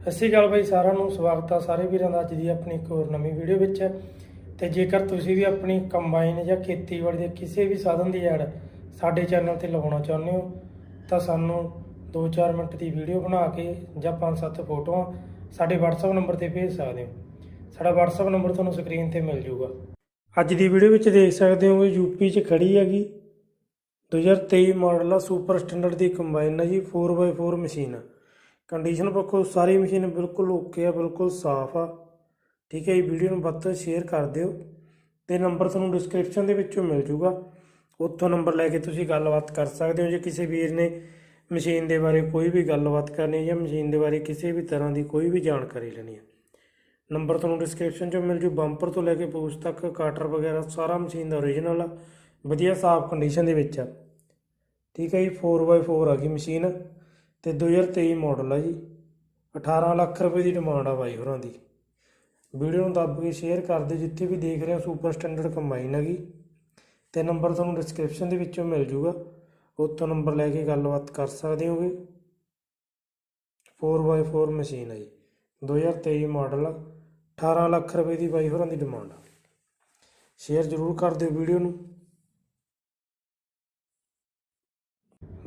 ਸਤਿ ਸ਼੍ਰੀ ਅਕਾਲ ਬਾਈ, ਸਾਰਿਆਂ ਨੂੰ ਸਵਾਗਤ ਆ ਸਾਰੇ ਵੀਰਾਂ ਦਾ ਅੱਜ ਦੀ ਆਪਣੀ ਇੱਕ ਹੋਰ ਨਵੀਂ ਵੀਡੀਓ ਵਿੱਚ। ਤੇ ਜੇਕਰ ਤੁਸੀਂ ਵੀ ਆਪਣੀ ਕੰਬਾਈਨ ਜਾਂ ਖੇਤੀਬਾੜੀ ਦੇ ਕਿਸੇ ਵੀ ਸਾਧਨ ਦੀ ਐਡ ਸਾਡੇ ਚੈਨਲ ਤੇ ਲਗਾਉਣਾ ਚਾਹੁੰਦੇ ਹੋ, ਤਾਂ ਸਾਨੂੰ 2-4 ਮਿੰਟ ਦੀ ਵੀਡੀਓ ਬਣਾ ਕੇ ਜਾਂ 5-7 ਫੋਟੋਆਂ ਸਾਡੇ WhatsApp ਨੰਬਰ ਤੇ ਭੇਜ ਸਕਦੇ ਹੋ। ਸਾਡਾ WhatsApp ਨੰਬਰ ਤੁਹਾਨੂੰ ਸਕਰੀਨ ਤੇ ਮਿਲ ਜਾਊਗਾ। ਅੱਜ ਦੀ ਵੀਡੀਓ ਵਿੱਚ ਦੇਖ ਸਕਦੇ ਹੋ ਕਿ ਯੂਪੀ 'ਚ ਖੜੀ ਹੈਗੀ। 2023 ਮਾਡਲ ਆ, ਸੁਪਰ ਸਟੈਂਡਰਡ ਦੀ ਕੰਬਾਈਨ ਹੈ ਜੀ 4x4 ਮਸ਼ੀਨ। ਆ ਕੰਡੀਸ਼ਨ ਪੱਖੋਂ ਸਾਰੀ ਮਸ਼ੀਨ ਬਿਲਕੁਲ ਓਕੇ ਆ, ਬਿਲਕੁਲ ਸਾਫ਼ ਆ। ਠੀਕ ਹੈ ਜੀ ਵੀਡੀਓ ਨੂੰ ਵੱਧ ਤੋਂ ਸ਼ੇਅਰ ਕਰ ਦਿਓ ਤੇ ਨੰਬਰ ਤੁਹਾਨੂੰ ਡਿਸਕ੍ਰਿਪਸ਼ਨ ਦੇ ਵਿੱਚੋਂ ਮਿਲ ਜੂਗਾ। ਉੱਥੋਂ ਨੰਬਰ ਲੈ ਕੇ ਤੁਸੀਂ ਗੱਲਬਾਤ ਕਰ ਸਕਦੇ ਹੋ ਜੇ ਕਿਸੇ ਵੀਰ ਨੇ ਮਸ਼ੀਨ ਦੇ ਬਾਰੇ ਕੋਈ ਵੀ ਗੱਲਬਾਤ ਕਰਨੀ ਹੈ ਜਾਂ ਮਸ਼ੀਨ ਦੇ ਬਾਰੇ ਕਿਸੇ ਵੀ ਤਰ੍ਹਾਂ ਦੀ ਕੋਈ ਵੀ ਜਾਣਕਾਰੀ ਲੈਣੀ ਹੈ। ਨੰਬਰ ਤੁਹਾਨੂੰ ਡਿਸਕ੍ਰਿਪਸ਼ਨ 'ਚੋਂ ਮਿਲ ਜੂ ਬੰਪਰ ਤੋਂ ਲੈ ਕੇ ਪੂਛ ਤੱਕ ਕਾਟਰ ਵਗੈਰਾ, ਸਾਰਾ ਮਸ਼ੀਨ ਦਾ ਓਰੀਜਨਲ ਆ। ਵਧੀਆ ਸਾਫ਼ ਕੰਡੀਸ਼ਨ ਦੇ ਵਿੱਚ ਆ। ਠੀਕ ਹੈ ਜੀ 4x4 ਆ ਗਈ ਮਸ਼ੀਨ ਤੇ 2023 ਮਾਡਲ ਆ ਜੀ। 18 ਲੱਖ ਰੁਪਏ ਦੀ ਡਿਮਾਂਡ ਆ ਬਾਈ ਹੋਰਾਂ ਦੀ। ਵੀਡੀਓ ਨੂੰ ਦੱਬ ਕੇ ਸ਼ੇਅਰ ਕਰ ਦਿਓ, ਜਿੱਥੇ ਵੀ ਦੇਖ ਰਹੇ ਹੋ ਸੁਪਰ ਸਟੈਂਡਰਡ ਕੰਬਾਈਨ ਹੈਗੀ। ਤੇ ਨੰਬਰ ਤੁਹਾਨੂੰ ਡਿਸਕ੍ਰਿਪਸ਼ਨ ਦੇ ਵਿੱਚੋਂ ਮਿਲ ਜੂਗਾ। ਉੱਥੋਂ ਨੰਬਰ ਲੈ ਕੇ ਗੱਲਬਾਤ ਕਰ ਸਕਦੇ ਹੋਗੇ। 4x4 ਮਸ਼ੀਨ ਹੈ ਜੀ। 2023 ਮਾਡਲ ਆ। 18 ਲੱਖ ਰੁਪਏ ਦੀ ਬਾਈ ਹੋਰਾਂ ਦੀ ਡਿਮਾਂਡ ਆ। ਸ਼ੇਅਰ ਜ਼ਰੂਰ ਕਰ ਦਿਓ ਵੀਡੀਓ ਨੂੰ।